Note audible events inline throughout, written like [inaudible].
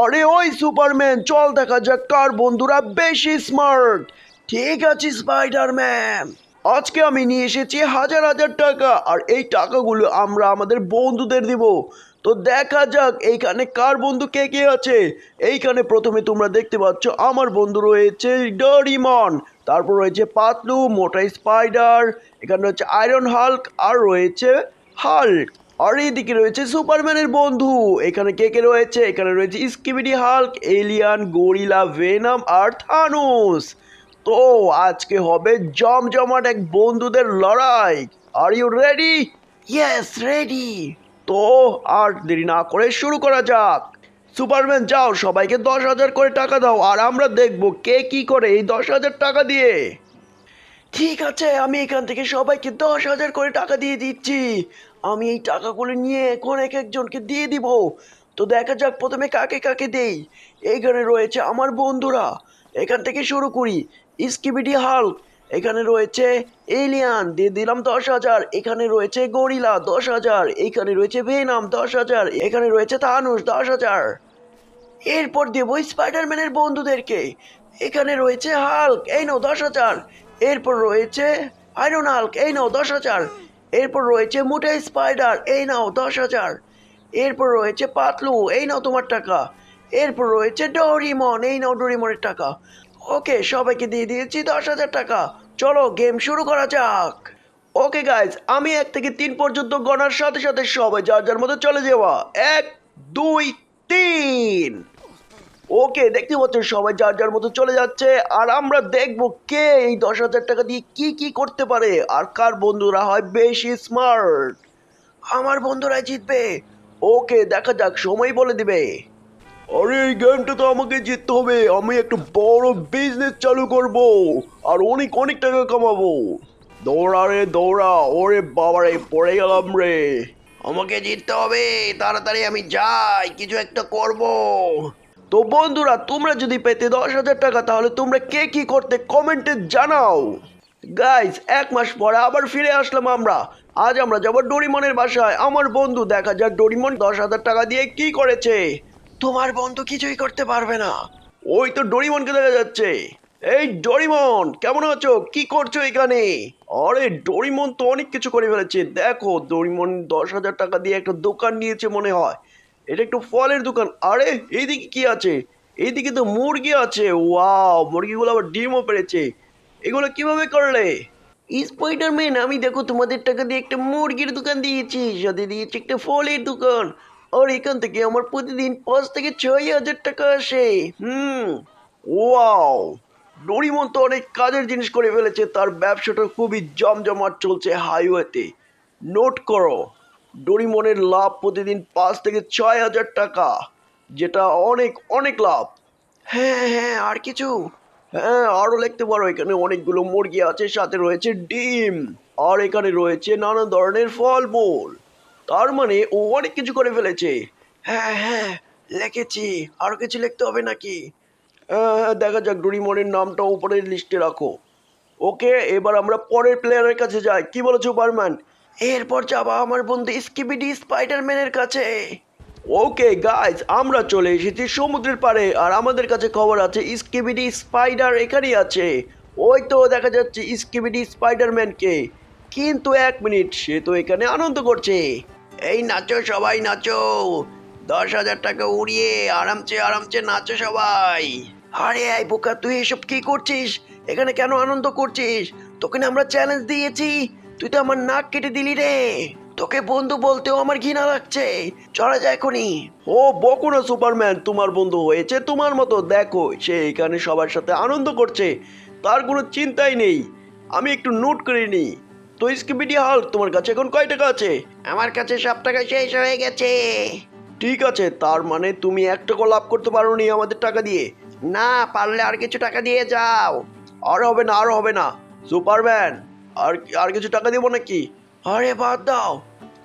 আরে ওই সুপারম্যান, চল দেখা যাক কার বন্ধুরা বেশি স্মার্ট ঠিক আছে স্পাইডারম্যান আজকে আমি নিয়ে এসেছি হাজার হাজার টাকা, আর এই টাকাগুলো আমরা আমাদের বন্ধুদের দিব। তো দেখা যাক এইখানে কার বন্ধু কে কে আছে। এইখানে প্রথমে তোমরা দেখতে পাচ্ছ, আমার বন্ধু রয়েছে ডরিমন, তারপর রয়েছে পাতলু, মোটা স্পাইডার এখানে রয়েছে আয়রন হাল্ক আর রয়েছে হাল্ক আর এদিকে রয়েছে সুপারম্যানের বন্ধু। এখানে কে কে রয়েছে? এখানে রয়েছে Skibidi Hulk alien gorilla Venom আর থানুস। তো আজকে হবে জমজমাট এক বন্ধুদের লড়াই। Are you ready yes ready তো আর দেরি না করে শুরু করা যাক। সুপারম্যান যাও সবাইকে দশ হাজার করে টাকা দাও আর আমরা দেখব কে কি করে এই দশ হাজার টাকা দিয়ে। ঠিক আছে আমি এখান থেকে সবাইকে দশ হাজার করে টাকা দিয়ে দিচ্ছি। আমি এই টাকাগুলো নিয়ে এখন এক একজনকে দিয়ে দিব। তো দেখা যাক প্রথমে কাকে কাকে দেই। এইখানে রয়েছে আমার বন্ধুরা। এখান থেকে শুরু করি। Skibidi Hulk. এখানে রয়েছে এলিয়ান, দিয়ে দিলাম দশ হাজার। এখানে রয়েছে গরিলা, দশ হাজার। এখানে রয়েছে ভেনাম, দশ হাজার। এখানে রয়েছে তানুষ, দশ হাজার। এরপর দেব স্পাইডারম্যানের বন্ধুদেরকে। এখানে রয়েছে হাল্ক, এই নাও দশ হাজার। এরপর রয়েছে আয়রন হাল্ক, এই নাও দশ হাজার। এরপর রয়েছে মোটা স্পাইডার এই নাও দশ হাজার। এরপর রয়েছে পাতলু, এই নাও তোমার টাকা। এরপর রয়েছে ডোরিমন, এই নাও ডোরিমনের টাকা। ওকে, সবাইকে দিয়ে দিয়েছি দশ হাজার টাকা। চলো গেম শুরু করা যাক। ওকে গাইজ আমি এক থেকে তিন পর্যন্ত গণার সাথে সাথে সবাই যার যার মতো চলে যাওয়া। এক, দুই, তিন। ওকে, দেখতে পাচ্ছ সবাই যার যার মতো চলে যাচ্ছে, আর আমরা দেখব কে এই দশ হাজার টাকা দিয়ে কি কি করতে পারে, আর কার বন্ধুরা হয় বেশি স্মার্ট আমার বন্ধুরাই জিতবে। ওকে, দেখা যাক, সময় বলে দিবে। আরে, এই গেমটা তো আমাকে জিততে হবে। আমি একটা বড় বিজনেস চালু করব, আর অনেক অনেক টাকা কামাবো। দৌড়া রে, দৌড়া। ওরে বাবারে, পড়ে গেলাম রে। আমাকে জিততে হবে। তাড়াতাড়ি আমি যাই, কিছু একটা করব। তো বন্ধুরা, তোমরা যদি পেতে দশ হাজার টাকা, তাহলে তোমরা কে কি করতে কমেন্টে জানাও। গাইস এক মাস পরে আবার ফিরে আসলাম আমরা। আজ আমরা যাব ডোরিমনের বাসায়। আমার বন্ধু, দেখা যাক ডোরিমন দশ হাজার টাকা দিয়ে কি করেছে। তোমার বন্ধু কিছুই করতে পারবে না। ওই তো ডোরিমনকে দেখা যাচ্ছে। এই ডোরিমন, কেমন আছো? কি করছ এখানে? আরে, ডোরিমন তো অনেক কিছু করে ফেলেছে। দেখো, ডোরিমন দশ হাজার টাকা দিয়ে একটা দোকান নিয়েছে মনে হয়। এটা একটু ফলের দোকান। আরে, এইদিকে কি আছে? এইদিকে তো মুরগি আছে। ওয়াও, মুরগিগুলো আবার ডিমও পেরেছে এগুলো কীভাবে করলে? স্পাইডারম্যান আমি দেখো তোমাদের টাকা দিয়ে একটা মুরগির দোকান দিয়েছি। সাথে দিয়েছি একটা ফলের দোকান। আর এখান থেকে আমার প্রতিদিন পাঁচ থেকে ছয় হাজার টাকা আসে। হুম, ওয়াও। ডোরিমন তো অনেক কাজের জিনিস করে ফেলেছে। তার ব্যবসাটা খুবই জমজমাট চলছে হাইওয়েতে। নোট করো। ডোরিমনের লাভ প্রতিদিন পাঁচ থেকে ছয় হাজার টাকা, যেটা অনেক অনেক লাভ। হ্যাঁ হ্যাঁ আর কিছু? হ্যাঁ আরও লিখতে পারো, এখানে অনেকগুলো মুরগি আছে, সাথে রয়েছে ডিম, আর এখানে রয়েছে নানা ধরনের ফল মূল তার মানে ও অনেক কিছু করে ফেলেছে। হ্যাঁ হ্যাঁ লিখেছি। আরও কিছু লিখতে হবে নাকি? হ্যাঁ হ্যাঁ দেখা যাক, ডোরিমনের নামটা উপরের লিস্টে রাখো। ওকে, এবার আমরা পরের প্লেয়ারের কাছে যাই। কি বলো সুপারম্যান এরপর যাবা আমার বন্ধু স্কিবিডি স্পাইডারম্যানের কাছে। ওকে গাইজ আমরা চলে এসেছি সমুদ্রের পাড়ে, আর আমাদের কাছে খবর আছে স্কিবিডি স্পাইডার এখানেই আছে। ওই তো দেখা যাচ্ছে স্কিবিডি স্পাইডারম্যানকে। কিন্তু এক মিনিট, সে তো এখানে আনন্দ করছে। এই নাচো সবাই, নাচো। দশ হাজার টাকা উড়িয়ে আরামচে আরামচে নাচো সবাই। আরে, এই বোকা, তুই এসব কি করছিস? এখানে কেন আনন্দ করছিস? তোকে আমরা চ্যালেঞ্জ দিয়েছি। তুই তো আমার নাক কেটে দিলি রে। তোকে বন্ধু বলতেও আমার ঘৃণা লাগছে। চলা যায় এখনই। ও বকো না সুপারম্যান। তোমার বন্ধু হয়েছে তোমার মতো। দেখো সে এখানে সবার সাথে আনন্দ করছে। তার কোনো চিন্তাই নেই। আমি একটু নোট করে নিই। তো স্কিবিডি হাল তোমার কাছে এখন কয় টাকা আছে? আমার কাছে সব টাকা শেষ হয়ে গেছে। ঠিক আছে তার মানে তুমি এক টাকা লাভ করতে পারোনি আমাদের টাকা দিয়ে। না পারলে আর কিছু টাকা দিয়ে যাও। আর হবে না আর হবে না। সুপারম্যান আর আর কিছু টাকা দেবো নাকি? আরে বাদ দাও।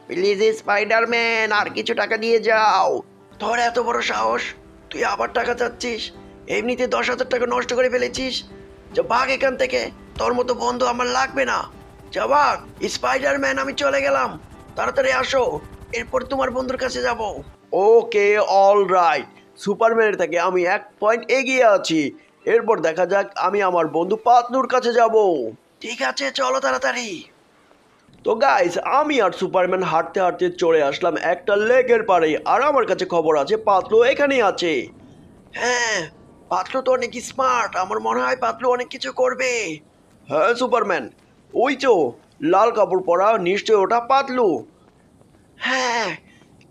প্লিজ স্পাইডারম্যান আর কিছু টাকা দিয়ে যাও। তোর এত বড় সাহস? তুই আবার টাকা চাচ্ছিস? এমনিতে দশ হাজার টাকা নষ্ট করে ফেলেছিস? যা ভাগ এখান থেকে। তোর মতো বন্ধু আমার লাগবে না। যা ভাগ স্পাইডারম্যান আমি চলে গেলাম। তাড়াতাড়ি আসো। এরপর তোমার বন্ধুর কাছে যাব। ওকে অল রাইট সুপারম্যানের থেকে আমি এক পয়েন্ট এগিয়ে আছি। এরপর দেখা যাক আমি আমার বন্ধু পাতলুর কাছে যাব। ঠিক আছে, চলো তাড়াতাড়ি। তো গাইস আমি আর সুপারম্যান হাঁটতে হাঁটতে চলে আসলাম একটা লেকের পাড়ে, আর আমার কাছে খবর আছে, পাতলু এখানেই আছে। হ্যাঁ পাতলু তো অনেক স্মার্ট আমার মনে হয় পাতলু অনেক কিছু করবে। হ্যাঁ সুপারম্যান, ওই তো, লাল কাপড় পরা নিশ্চয় ওটা পাতলু। হ্যাঁ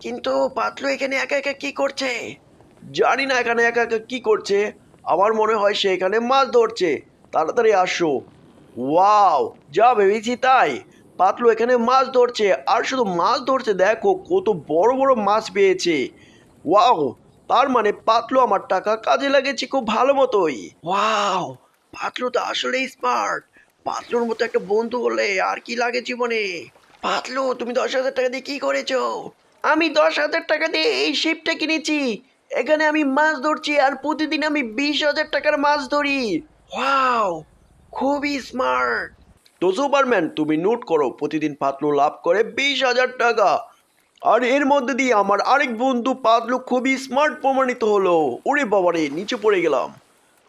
কিন্তু পাতলু এখানে একা একা কি করছে? জানি না এখানে একা একা কি করছে, আমার মনে হয় সে এখানে মাছ ধরছে। তাড়াতাড়ি আসো। ওয়াও যা ভেবেছি তাই। পাতলু এখানে মাছ ধরছে, আর শুধু মাছ ধরছে, দেখো কত বড় বড় মাছ পেয়েছে। ওয়াও তার মানে পাতলু আমার টাকা কাজে লাগিয়েছে খুব ভালো মতোই। ওয়াও পাতলু তো আসলেই স্মার্ট পাতলুর মতো একটা বন্ধু হলে আর কি লাগে জীবনে? পাতলু, তুমি দশ হাজার টাকা দিয়ে কি করেছ? আমি দশ হাজার টাকা দিয়ে এই শিপটা কিনেছি। এখানে আমি মাছ ধরছি আর প্রতিদিন আমি বিশ হাজার টাকার মাছ ধরি। ওয়াও খুবই স্মার্ট তো সুপারম্যান তুমি নোট করো, প্রতিদিন পাতলু লাভ করে বিশ হাজার টাকা। আর এর মধ্যে দিয়ে আমার আরেক বন্ধু পাতলু খুবই স্মার্ট প্রমাণিত হলো। ওরে বাবারে নিচে পড়ে গেলাম।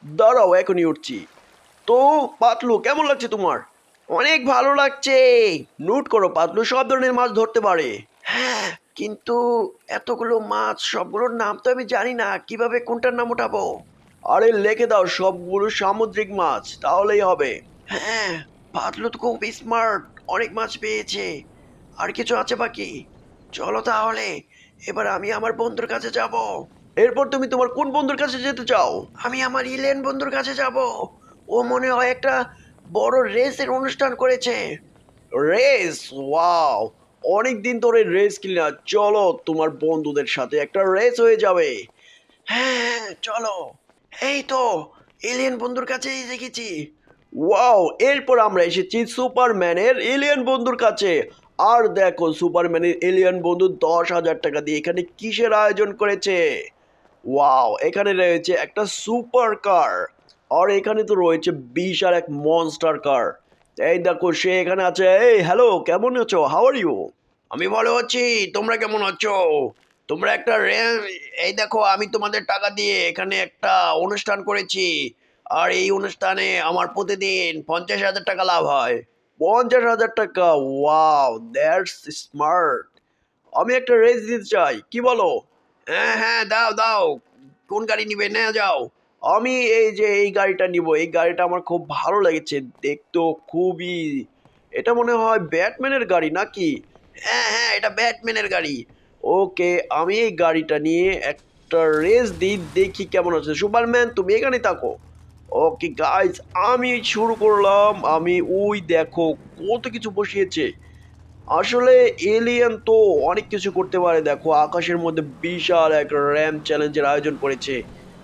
দাঁড়াও, এখনই উঠছি। তো পাতলু, কেমন লাগছে তোমার? অনেক ভালো লাগছে। নোট করো, পাতলু সব ধরনের মাছ ধরতে পারে। হ্যাঁ কিন্তু এতগুলো মাছ, সবগুলোর নাম তো আমি জানি না। কীভাবে কোনটার নাম ওঠাবো? আরে লেখে দাও সবগুলো সামুদ্রিক মাছ তাহলেই হবে। হ্যাঁ পাতলু তো খুব স্মার্ট অনেক মাছ পেয়েছে। আর কিছু আছে বাকি? চলো তাহলে এবার আমি আমার বন্ধুর কাছে যাব। এরপর তুমি তোমার কোন বন্ধুর কাছে যেতে চাও? আমি আমার ইলেন বন্ধুর কাছে যাব। ও মনে হয় একটা বড় রেসের অনুষ্ঠান করেছে। রেস? ওয়াও! অনেক দিন ধরে রেস কিনা চলো তোমার বন্ধুদের সাথে একটা রেস হয়ে যাবে। হ্যাঁ চলো। এই তো এলিয়েন বন্ধুর কাছেই দেখেছি। ওয়াও এরপর আমরা এসেছি সুপারম্যানের এলিয়েন বন্ধুর কাছে। আর দেখো সুপারম্যানের এলিয়েন বন্ধু দশ হাজার টাকা দিয়ে এখানে কিসের আয়োজন করেছে? ওয়াও এখানে রয়েছে একটা সুপার কার আর এখানে তো রয়েছে বিশাল এক মনস্টার কার এই দেখো, সে এখানে আছে। এই হ্যালো কেমন আছো? হাউ আর ইউ আমি ভালো আছি, তোমরা কেমন আছো? তোমরা একটা এই দেখো আমি তোমাদের টাকা দিয়ে এখানে একটা অনুষ্ঠান করেছি। আর এই অনুষ্ঠানে আমার প্রতিদিন পঞ্চাশ হাজার টাকা লাভ হয়। পঞ্চাশ হাজার টাকা ওয়াও দ্যাটস স্মার্ট আমি একটা রেস দিতে চাই, কি বলো? হ্যাঁ হ্যাঁ দাও দাও। কোন গাড়ি নিবে? না, যাও। আমি এই যে এই গাড়িটা নিব, এই গাড়িটা আমার খুব ভালো লেগেছে, দেখতেও খুবই, এটা মনে হয় ব্যাটম্যানের গাড়ি নাকি? হ্যাঁ হ্যাঁ এটা ব্যাটম্যানের গাড়ি। ওকে, আমি এই গাড়িটা নিয়ে একটা রেস দিই, দেখি কেমন আছে। সুপারম্যান তুমি এখানে থাকো। ওকে গাইজ আমি শুরু করলাম। আমি, ওই দেখো, কত কিছু বসিয়েছে। আসলে এলিয়েন তো অনেক কিছু করতে পারে, দেখো। আকাশের মধ্যে বিশাল এক র্যাম চ্যালেঞ্জের আয়োজন করেছে।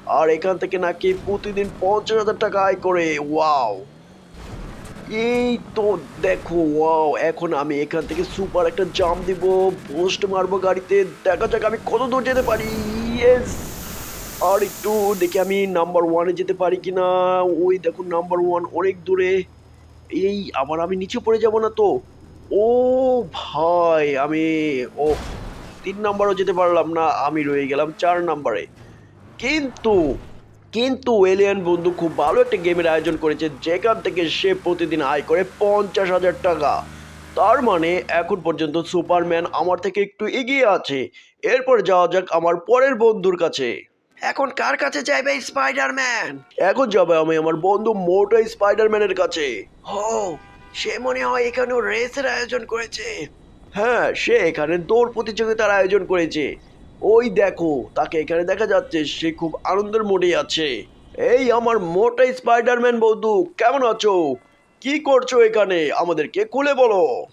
আর এখান থেকে নাকি প্রতিদিন পঞ্চাশ হাজার টাকা আয় করে। ওয়াও এই তো দেখো ওয়াও এখন আমি এখান থেকে সুপার একটা জাম দিব পোস্ট মারবো গাড়িতে। দেখা যাক আমি কত দূর যেতে পারি। ইয়েস আর একটু দেখি আমি নাম্বার ওয়ানে যেতে পারি কি না ওই দেখো নাম্বার ওয়ান অনেক দূরে। এই আবার আমি নিচে পড়ে যাব না তো? ও ভাই, আমি, ও, তিন নাম্বারও যেতে পারলাম না, আমি রয়ে গেলাম চার নাম্বারে কিন্তু কিন্তু এলিয়ান বন্ধু খুব ভালো একটা গেমের আয়োজন করেছে যেখান থেকে সে প্রতিদিন আয় করে পঞ্চাশ হাজার টাকা। তার মানে এখন পর্যন্ত সুপারম্যান আমার থেকে একটু এগিয়ে আছে। এরপর যাওয়া যাক আমার পরের বন্ধুর কাছে। এখন কার কাছে যাইবে স্পাইডারম্যান এখন যাবে আমি আমার বন্ধু মোটো স্পাইডারম্যানের কাছে। ও সে মনে হয় এখানেও রেসের আয়োজন করেছে। হ্যাঁ সে এখানে দৌড় প্রতিযোগিতার আয়োজন করেছে। ওই দেখো, তাকে এখানে দেখা যাচ্ছে, সে খুব আনন্দের মোডে আছে। এই আমার মোটা স্পাইডারম্যান বন্ধু, কেমন আছো? কি করছ এখানে? আমাদেরকে খুলে বলো।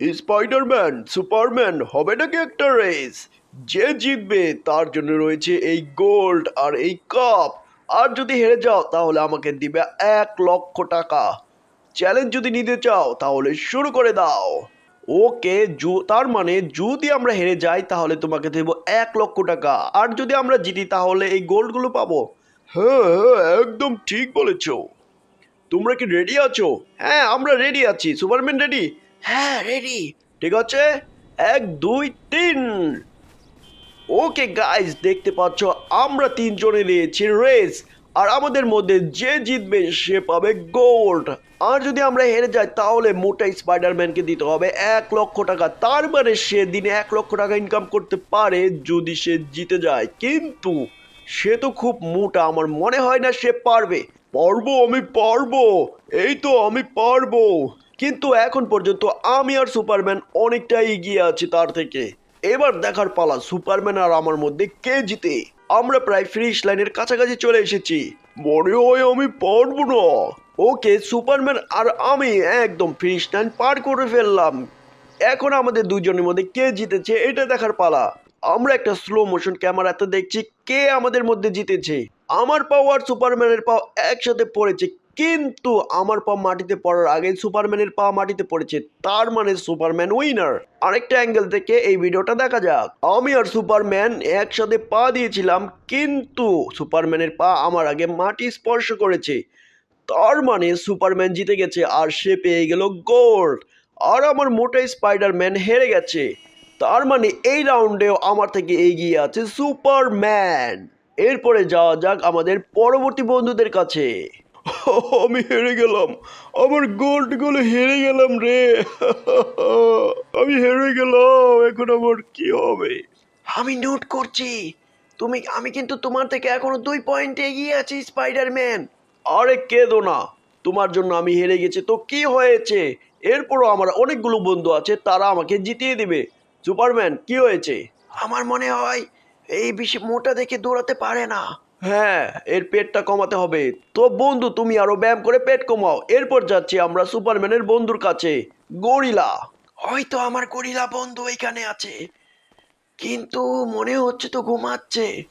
স্পাইডারম্যান সুপারম্যান হবে নাকি একটা রেস যে জিতবে, তার জন্য রয়েছে এই গোল্ড আর এই কাপ আর যদি হেরে যাও, তাহলে আমাকে দিবে এক লক্ষ টাকা। চ্যালেঞ্জ যদি নিতে চাও, তাহলে শুরু করে দাও। ওকে জু- তার মানে যদি আমরা হেরে যাই, তাহলে তোমাকে দেবো এক লক্ষ টাকা। আর যদি আমরা জিতি, তাহলে এই গোল্ডগুলো পাবো। হ্যাঁ হ্যাঁ একদম ঠিক বলেছ। তোমরা কি রেডি আছো? হ্যাঁ আমরা রেডি আছি। সুপারম্যান রেডি হ্যাঁ রেডি ঠিক আছে? এক, দুই, তিন। ওকে গাইস দেখতে পাচ্ছ, আমরা তিনজনে নিয়েছি রেস আর আমাদের মধ্যে যে জিতবে, সে পাবে গোল্ড আর যদি আমরা হেরে যাই, তাহলে মোটাই স্পাইডারম্যানকে দিতে হবে এক লক্ষ টাকা। তার মানে সে দিনে এক লক্ষ টাকা ইনকাম করতে পারে যদি সে জিতে যায়। কিন্তু সে তো খুব মোটা, আমার মনে হয় না সে পারবে। পারব, আমি পারব। এই তো আমি পারব। কিন্তু এখন পর্যন্ত আমি আর সুপারম্যান অনেকটাই এগিয়ে আছি তার থেকে। এবার দেখার পালা সুপারম্যান আর আমার মধ্যে কে জিতে? আমরা প্রায় ফিনিশ লাইনের কাছাকাছি চলে এসেছি। মনে হয় আমি পারব না। ওকে, সুপারম্যান আর আমি একদম ফিনিশ লাইন পার করে ফেললাম। এখন আমাদের দুজনের মধ্যে কে জিতেছে এটা দেখার পালা। আমরা একটা স্লো মোশন ক্যামেরাতে দেখছি কে আমাদের মধ্যে জিতেছে। আমার পাওয়ার সুপারম্যানের পাও একসাথে পড়েছে কিন্তু আমার পা মাটিতে পড়ার আগে সুপারম্যানের পা মাটিতে পড়েছে, তার মানে সুপারম্যান উইনার। আরেকটা অ্যাঙ্গেল থেকে এই ভিডিওটা দেখা যাক। আমি আর সুপারম্যান একসাথে পা দিয়েছিলাম, কিন্তু সুপারম্যানের পা আমার আগে মাটি স্পর্শ করেছে। তার মানে সুপারম্যান জিতে গেছে আর সে পেয়ে গেল গোল্ড। আর আমার মোটা স্পাইডারম্যান হেরে গেছে। তার মানে এই রাউন্ডেও আমার থেকে এগিয়ে আছে সুপারম্যান। এরপরে যাওয়া যাক আমাদের পরবর্তী বন্ধুদের কাছে। [laughs] আমি হেরে গেলাম। আমার গোল্ডগুলো হেরে গেলাম রে। [laughs] আমি হেরে গেলাম। এখন আমার কি হবে? আমি নোট করছি। তুমি আমি কিন্তু তোমার থেকে এখনও দুই পয়েন্ট এগিয়ে আছি স্পাইডারম্যান আরে কেঁদো না। তোমার জন্য আমি হেরে গেছি। তো কি হয়েছে? এরপরও আমার অনেকগুলো বন্ধু আছে তারা আমাকে জিতিয়ে দিবে। সুপারম্যান কি হয়েছে? আমার মনে হয় এই বেশি মোটা দেখে দৌড়াতে পারে না। হ্যাঁ এর পেটটা কমাতে হবে। তো বন্ধু তুমি আরও ব্যায়াম করে পেট কমাও। এরপর যাচ্ছি আমরা সুপারম্যানের বন্ধুর কাছে গরিলা। হয়তো আমার গরিলা বন্ধু এখানে আছে। কিন্তু মনে হচ্ছে তো ঘুমাচ্ছে।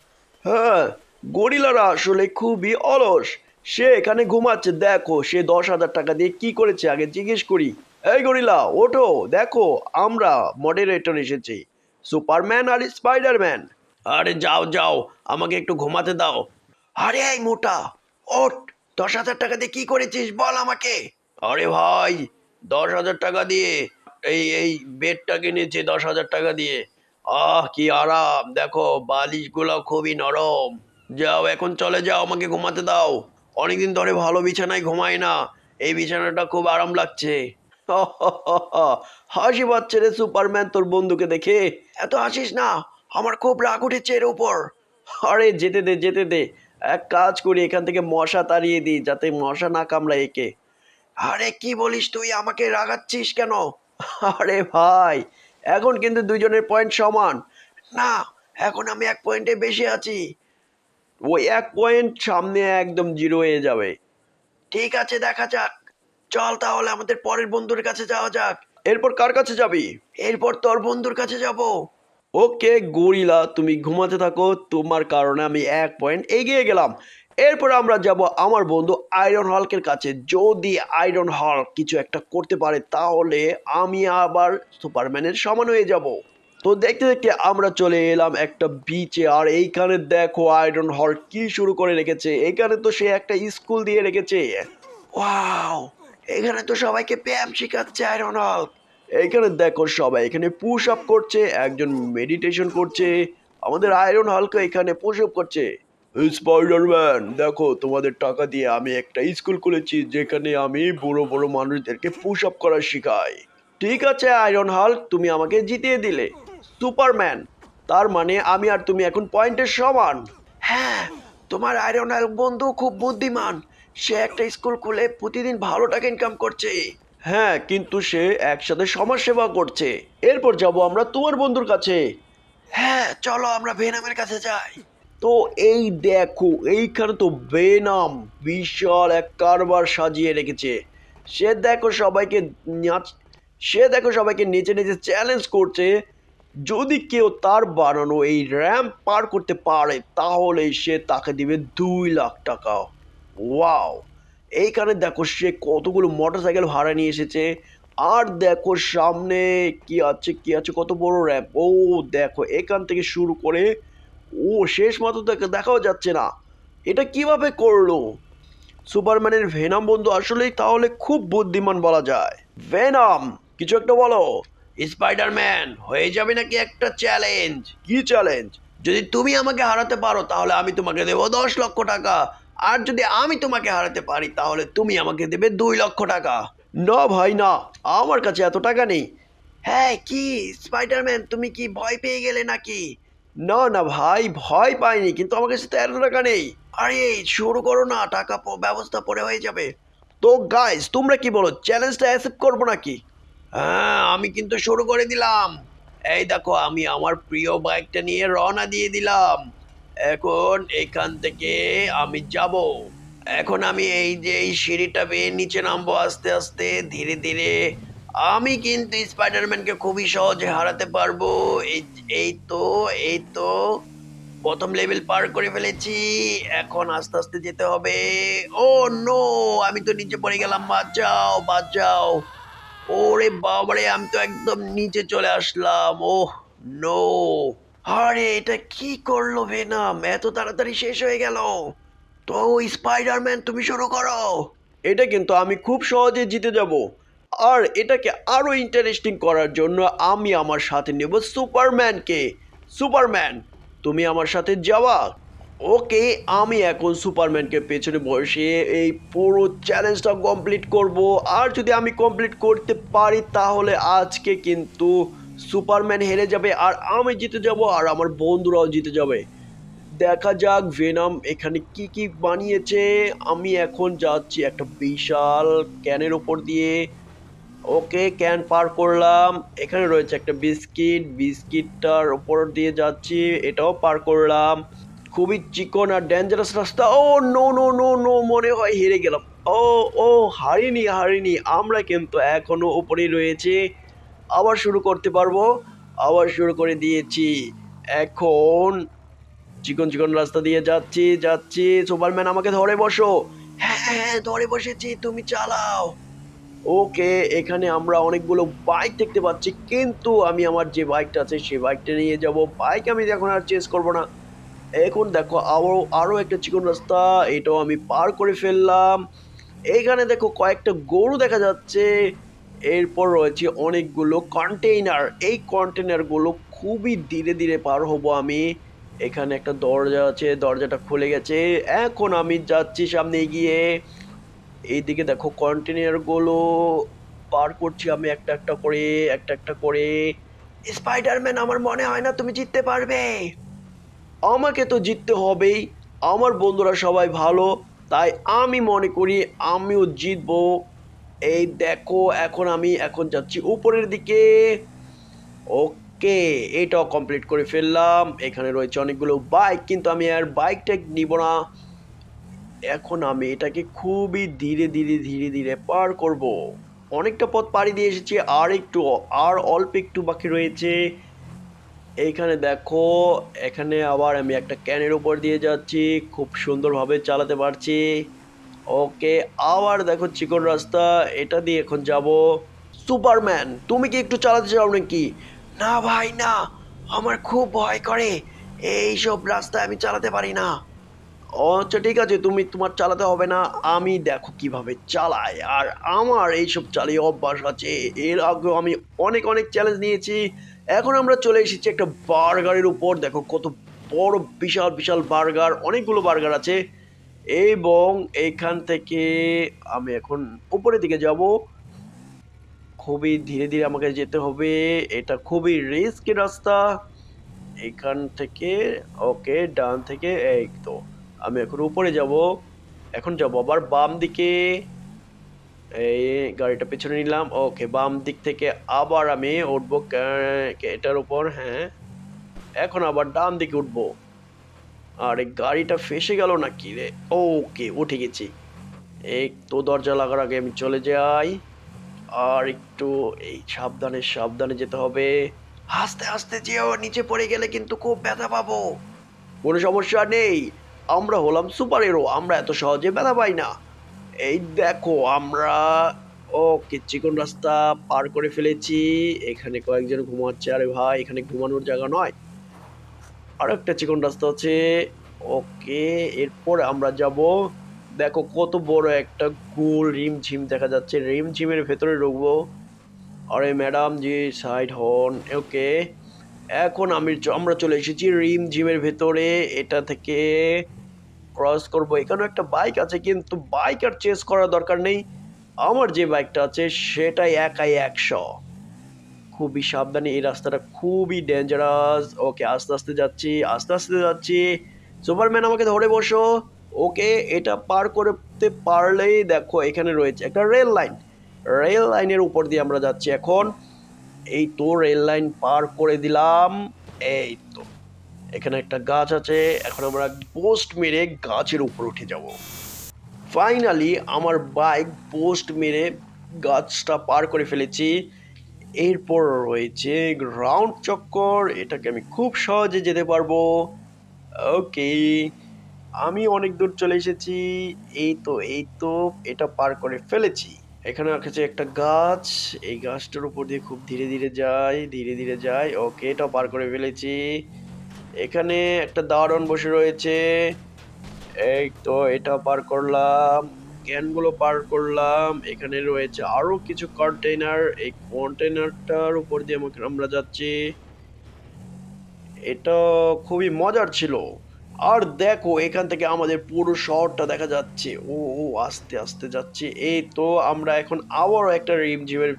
হ্যাঁ গরিলারা আসলে খুবই অলস। সে এখানে ঘুমাচ্ছে। দেখো সে দশ হাজার টাকা দিয়ে কি করেছে আগে জিজ্ঞেস করি। এই গরিলা ওঠো। দেখো আমরা মডারেটর এসেছি। সুপারম্যান আর স্পাইডারম্যান আরে যাও যাও, আমাকে একটু ঘুমাতে দাও। আরে এই মোটা, ওঠ, দশ হাজার টাকা দিয়ে কি করেছিস বল আমাকে। আরে ভাই, দশ হাজার টাকা দিয়ে, এই এই বেডটা কিনেছি দশ হাজার টাকা দিয়ে। আহ, কি আরাম, দেখো, বালিশগুলো খুবই নরম। যাও, এখন চলে যাও, আমাকে ঘুমাতে দাও। অনেকদিন ধরে ভালো বিছানায় ঘুমাই না, এই বিছানাটা খুব আরাম লাগছে। [laughs] হাসি পাচ্ছে রে সুপারম্যান তোর বন্ধুকে দেখে। এত হাসিস না আমার খুব রাগ উঠেছে এর উপর। আরে, যেতে দে যেতে দে। এক কাজ করি, এখান থেকে মশা তাড়িয়ে দিই, যাতে মশা না কামড়ায় একে। আরে, কি বলিস তুই? আমাকে রাগাচ্ছিস কেন? আরে ভাই, এখন কিন্তু দুজনের পয়েন্ট সমান। না, এখন আমি এক পয়েন্টে বেশি আছি। ওই এক পয়েন্ট সামনে একদম জিরো হয়ে যাবে। ঠিক আছে, দেখা যাক। চল তাহলে আমাদের পরের বন্ধুর কাছে যাওয়া যাক। এরপর কার কাছে যাবি? এরপর তোর বন্ধুর কাছে যাব। ওকে গরিলা, তুমি ঘুমাতে থাকো, তোমার কারণে আমি এক পয়েন্ট এগিয়ে গেলাম। এরপর আমরা যাব আমার বন্ধু আয়রন হলকের কাছে। যদি আয়রন হল কিছু একটা করতে পারে, তাহলে আমি আবার সুপারম্যানের সমান হয়ে যাব। তো দেখতে দেখতে আমরা চলে এলাম একটা বিচে আর এইখানে দেখো আয়রন হল কি শুরু করে রেখেছে। এখানে তো সে একটা স্কুল দিয়ে রেখেছে। ওয়াও এখানে তো সবাইকে ব্যায়াম শেখাচ্ছে আয়রন হল এখানে দেখো সবাই, এখানে পুশ আপ করছে, একজন মেডিটেশন করছে, আমাদের আয়রন হলকে এখানে পুশ আপ করছে। স্পাইডারম্যান দেখো তোমাদের টাকা দিয়ে আমি একটা স্কুল খুলেছি, যেখানে আমি বুড়ো বুড়ো মানুষদেরকে পুশ আপ করা শেখাই। ঠিক আছে আয়রন হল তুমি আমাকে জিতিয়ে দিলে। সুপারম্যান তার মানে আমি আর তুমি এখন পয়েন্টের সমান। হ্যাঁ তোমার আয়রন হল বন্ধু খুব বুদ্ধিমান। সে একটা স্কুল খুলে প্রতিদিন ভালো টাকা ইনকাম করছে। হ্যাঁ কিন্তু সে একসাথে সমাজ সেবা করছে। এরপর যাব আমরা তোমার বন্ধুর কাছে। হ্যাঁ চলো আমরা ভেনামের কাছে যাই। তো এই দেখো, এইখানে তো বেনাম বিশাল এক কারবার সাজিয়ে রেখেছে। সে দেখো সবাইকে নাচ, সে দেখো সবাইকে নিচে নিচে চ্যালেঞ্জ করছে। যদি কেউ তার বানানো এই র্যাম্প পার করতে পারে, তাহলে সে তাকে দিবে দুই লাখ টাকা। ওয়াও এইখানে দেখো সে কতগুলো মোটরসাইকেল ভাড়া নিয়ে এসেছে। আর দেখো সামনে কি আছে কি আছে, কত বড় র্যাম্প ও দেখো, এখান থেকে শুরু করে ও শেষ দেখে, দেখাও যাচ্ছে না। এটা কীভাবে করল? সুপারম্যানের ভেনাম বন্ধু, আসলেই তাহলে খুব বুদ্ধিমান বলা যায়। ভেনাম, কিছু একটা বলো। স্পাইডারম্যান, হয়ে যাবে নাকি একটা চ্যালেঞ্জ কি চ্যালেঞ্জ যদি তুমি আমাকে হারাতে পারো, তাহলে আমি তোমাকে দেবো দশ লক্ষ টাকা। আর যদি আমি তোমাকে হারাতে পারি, তাহলে তুমি আমাকে দেবে দুই লক্ষ টাকা। না ভাই, না। আমার কাছে এত টাকা নেই। হ্যাঁ কি? স্পাইডারম্যান তুমি কি ভয় পেয়ে গেলে নাকি? না না ভাই, ভয় পাইনি, কিন্তু আমার কাছে তো এত টাকা নেই। আরে, শুরু করো না, টাকা ব্যবস্থা পরে হয়ে যাবে। তো গাইস তোমরা কি বলো চ্যালেঞ্জটা অ্যাকসেপ্ট করব নাকি? হ্যাঁ আমি কিন্তু শুরু করে দিলাম। এই দেখো, আমি আমার প্রিয় বাইকটা নিয়ে রওনা দিয়ে দিলাম। এখন এখান থেকে আমি যাব। এখন আমি এই যে এই সিঁড়িটা বেয়ে নিচে নামবো আস্তে আস্তে, ধীরে ধীরে। আমি কিন্তু স্পাইডারম্যানকে খুবই সহজে হারাতে পারব। এই এই তো এই তো। প্রথম লেভেল পার করে ফেলেছি। এখন আস্তে আস্তে যেতে হবে। Oh, no! আমি তো নিচে পড়ে গেলাম। বাঁচাও বাঁচাও। ওরে বাবারে, আমি তো একদম নিচে চলে আসলাম। ওহ, নো! আরে, এটা কি করল ভেনাম? এত তাড়াতাড়ি শেষ হয়ে গেল। তো স্পাইডারম্যান তুমি শুরু করো। এটা কিন্তু আমি খুব সহজে জিতে যাব। আর এটাকে আরও ইন্টারেস্টিং করার জন্য আমি আমার সাথে নেব সুপারম্যানকে সুপারম্যান তুমি আমার সাথে যাওয়া। ওকে, আমি এখন সুপারম্যানকে পেছনে বসে এই পুরো চ্যালেঞ্জটা কমপ্লিট করব। আর যদি আমি কমপ্লিট করতে পারি, তাহলে আজকে কিন্তু সুপারম্যান হেরে যাবে আর আমি জিতে যাব আর আমার বন্ধুরাও জিতে যাবে। দেখা যাক ভেনাম এখানে কি কি বানিয়েছে। আমি এখন যাচ্ছি একটা বিশাল ক্যানের ওপর দিয়ে। ওকে, ক্যান পার করলাম। এখানে রয়েছে একটা বিস্কিট। বিস্কিটটার ওপর দিয়ে যাচ্ছি। এটাও পার করলাম। খুবই চিকন আর ডেঞ্জারাস রাস্তা। Oh no no no no মনে হয় হেরে গেলাম। ও ও, হারিনি হারিনি। আমরা কিন্তু এখনও উপরেই রয়েছে। আবার শুরু করতে পারব। আবার শুরু করে দিয়েছি। এখন চিকন চিকন রাস্তা দিয়ে যাচ্ছি যাচ্ছি। সুপারম্যান, আমাকে ধরে বসো। হ্যাঁ হ্যাঁ ধরে বসেছি, তুমি চালাও। ওকে, এখানে আমরা অনেকগুলো বাইক দেখতে পাচ্ছি, কিন্তু আমি আমার যে বাইকটা আছে সেই বাইকটা নিয়ে যাব। বাইক আমি এখন আর চেস করব না। এখন দেখো আরও আরও একটা চিকন রাস্তা, এটাও আমি পার করে ফেললাম। এইখানে দেখো, কয়েকটা গরু দেখা যাচ্ছে। এরপর রয়েছে অনেকগুলো কন্টেইনার এই কন্টেইনারগুলো খুবই ধীরে ধীরে পার হব আমি। এখানে একটা দরজা আছে, দরজাটা খুলে গেছে। এখন আমি যাচ্ছি সামনে এগিয়ে। এইদিকে দেখো কন্টেনারগুলো পার করছি আমি একটা একটা করে, একটা একটা করে। স্পাইডারম্যান আমার মনে হয় না তুমি জিততে পারবে। আমাকে তো জিততে হবেই। আমার বন্ধুরা সবাই ভালো, তাই আমি মনে করি আমিও জিতবো। এই দেখো, এখন আমি এখন যাচ্ছি উপরের দিকে। ওকে, এটাও কমপ্লিট করে ফেললাম। এখানে রয়েছে অনেকগুলো বাইক কিন্তু আমি আর বাইকটা নিব না। এখন আমি এটাকে খুবই ধীরে ধীরে ধীরে ধীরে পার করব। অনেকটা পথ পাড়ি দিয়ে এসেছি, আর একটু, আর অল্প একটু বাকি রয়েছে। এইখানে দেখো, এখানে আবার আমি একটা ক্যানের উপর দিয়ে যাচ্ছি। খুব সুন্দরভাবে চালাতে পারছি। ওকে, আবার দেখো চিকন রাস্তা, এটা দিয়ে এখন যাব সুপারম্যান। তুমি কি একটু চালাতে চাও নাকি? না ভাই, না। আমার খুব ভয় করে। এই সব রাস্তায় আমি চালাতে পারি না। আচ্ছা ঠিক আছে, তুমি তোমার চালাতে হবে না। আমি দেখো কীভাবে চালাই। আর আমার এইসব চালিয়ে অভ্যাস আছে। এর আগেও আমি অনেক অনেক চ্যালেঞ্জ নিয়েছি। এখন আমরা চলে এসেছি একটা বার্গারের উপর। দেখো কত বড়, বিশাল বিশাল বার্গার অনেকগুলো বার্গার আছে। এবং এইখান থেকে আমি এখন উপরের দিকে যাব। খুবই ধীরে ধীরে আমাকে যেতে হবে। এটা খুবই রিস্কি রাস্তা। এখান থেকে, ওকে, ডান থেকে, এই তো। আমি এখন উপরে যাব। এখন যাব আবার বাম দিকে। এই গাড়িটা পেছনে নিলাম। ওকে, বাম দিক থেকে আবার আমি উঠবো। এটার উপর হ্যাঁ। এখন আবার ডান দিকে উঠবো। আরে গাড়িটা ফেসে গেল না কি রে? ওকে, উঠে গেছি। এই তো দরজা লাগার আগে আমি চলে যাই। আর একটু এই সাবধানে সাবধানে যেতে হবে। আস্তে আস্তে যেও, নিচে পড়ে গেলে কিন্তু খুব ব্যথা পাবো। কোনো সমস্যা নেই। আমরা হলাম সুপার হিরো আমরা এত সহজে ব্যথা পাই না। এই দেখো, আমরা, ওকে, চিকন রাস্তা পার করে ফেলেছি। এখানে কয়েকজন ঘুমাচ্ছে। আরে ভাই, এখানে ঘুমানোর জায়গা নয়। আর একটা চিকন রাস্তা আছে। ওকে, এরপর আমরা যাব, দেখো কত বড় একটা গোল রিম ঝিম দেখা যাচ্ছে। রিম ঝিমের ভেতরে ঢুকবো। আরে ম্যাডাম জি, সাইড হন। ওকে, এখন আমি আমরা চলে এসেছি রিম জিমের ভেতরে। এটা থেকে ক্রস করব। এখানে একটা বাইক আছে, কিন্তু বাইক আর চেস করার দরকার নেই। আমার যে বাইকটা আছে, সেটাই একাই একশো। খুবই সাবধানে এই রাস্তাটা খুবই ডেঞ্জারাস ওকে আস্তে আস্তে যাচ্ছি, আস্তে আস্তে যাচ্ছি। সুপারম্যান আমাকে ধরে বসো। ওকে এটা পার করতে পারলেই দেখো এখানে রয়েছে একটা রেল লাইন রেল লাইনের উপর দিয়ে আমরা যাচ্ছি এখন। এই তো রেল লাইন পার করে দিলাম। এই তো, এখানে একটা গাছ আছে। এখন আমরা পোস্ট মেরে গাছের উপর উঠে যাব। ফাইনালি আমার বাইক পোস্ট মেরে গাছটা পার করে ফেলেছি। এরপর রয়েছে রাউন্ড চক্কর, এটাকে আমি খুব সহজে যেতে পারব। ওকে, আমি অনেক দূর চলে এসেছি। এই তো এই তো, এটা পার করে ফেলেছি। এখানে আছে একটা গাছ, এই গাছটার উপর দিয়ে খুব ধীরে ধীরে যাই, ধীরে ধীরে যাই। ওকে, এটা পার করে ফেলেছি। এখানে একটা দারুণ বসে রয়েছে। এই তো, এটা পার করলাম। ক্যানগুলো পার করলাম। এখানে রয়েছে আরও কিছু কন্টেইনার এই কন্টেইনারটার উপর দিয়ে আমরা যাচ্ছি। এটা খুবই মজার ছিল। আর দেখো, এখান থেকে আমাদের পুরো শহরটা দেখা যাচ্ছে। ও ও, আস্তে আস্তে যাচ্ছে। এই তো আমরা এখন আবারও একটা রিমঝিমের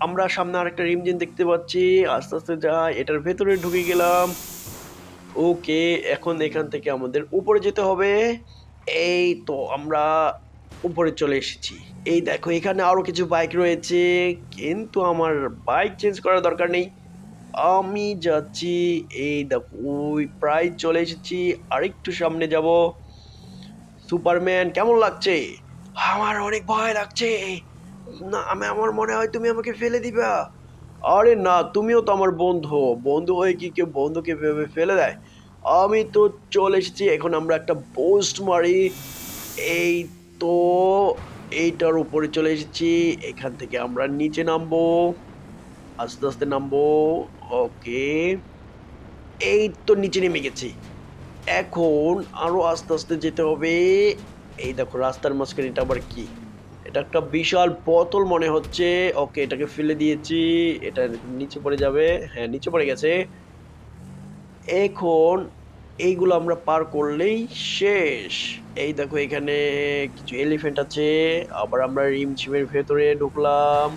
আমরা সামনে আর একটা রিমঝিম দেখতে পাচ্ছি। আস্তে আস্তে যাই। এটার ভেতরে ঢুকে গেলাম। ওকে, এখন এখান থেকে আমাদের উপরে যেতে হবে। এই তো আমরা উপরে চলে এসেছি। এই দেখো, এখানে আরও কিছু বাইক রয়েছে, কিন্তু আমার বাইক চেঞ্জ করার দরকার নেই। আমি যাচ্ছি, এই দেখো, ওই প্রায় চলে এসেছি, আরেকটু সামনে যাব। সুপারম্যান কেমন লাগছে? আমার অনেক ভয় লাগছে। না, আমি, আমার মনে হয় তুমি আমাকে ফেলে দিবা। আরে না, তুমিও তো আমার বন্ধু। বন্ধু হয়ে কি কেউ বন্ধুকে ভেবে ফেলে দেয়? আমি তো চলে এসেছি, এখন আমরা একটা পোস্ট মারি। এই তো, এইটার উপরে চলে এসেছি, এখান থেকে আমরা নিচে নামবো, আস্তে আস্তে নামবো, ওকে। এই তো নিচে নেমে গেছি। এখন আরও আস্তে আস্তে যেতে হবে। এই দেখো, রাস্তার মাঝখানে এটা আবার কি? এটা একটা বিশাল বোতল মনে হচ্ছে। ওকে, এটাকে ফেলে দিয়েছি। এটা নিচে পড়ে যাবে। হ্যাঁ নিচে পড়ে গেছে। এখন এইগুলো আমরা পার করলেই শেষ। এই দেখো এখানে কিছু এলিফেন্ট আছে, আবার আমরা রিমঝিমের ভেতরে ঢুকলাম।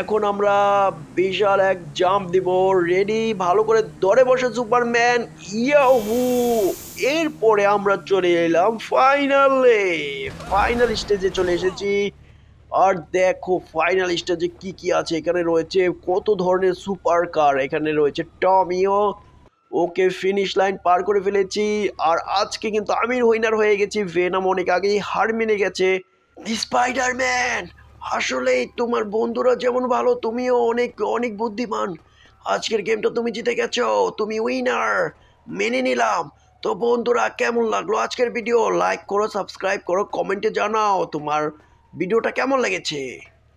এখন আমরা বিশাল এক জাম্প দিব। রেডি ভালো করে দরে বসে সুপারম্যান ইয়াহু এরপরে আমরা চলে এলাম ফাইনালে ফাইনাল স্টেজে চলে এসেছি। আর দেখো ফাইনাল স্টেজে কি কি আছে? এখানে রয়েছে কত ধরনের সুপার কার এখানে রয়েছে টমিও ওকে ফিনিশ লাইন পার করে ফেলেছি। আর আজকে কিন্তু আমি উইনার হয়ে গেছি। ভেনাম অনেক আগেই হার মেনে গেছে। স্পাইডারম্যান আসলেই তোমার বন্ধুরা যেমন ভালো, তুমিও অনেক অনেক বুদ্ধিমান। আজকের গেমটা তুমি জিতে গেছো, তুমি উইনার মেনে নিলাম। তো বন্ধুরা, কেমন লাগল আজকের ভিডিও লাইক করো সাবস্ক্রাইব করো কমেন্টে জানাও তোমার ভিডিওটা কেমন লেগেছে?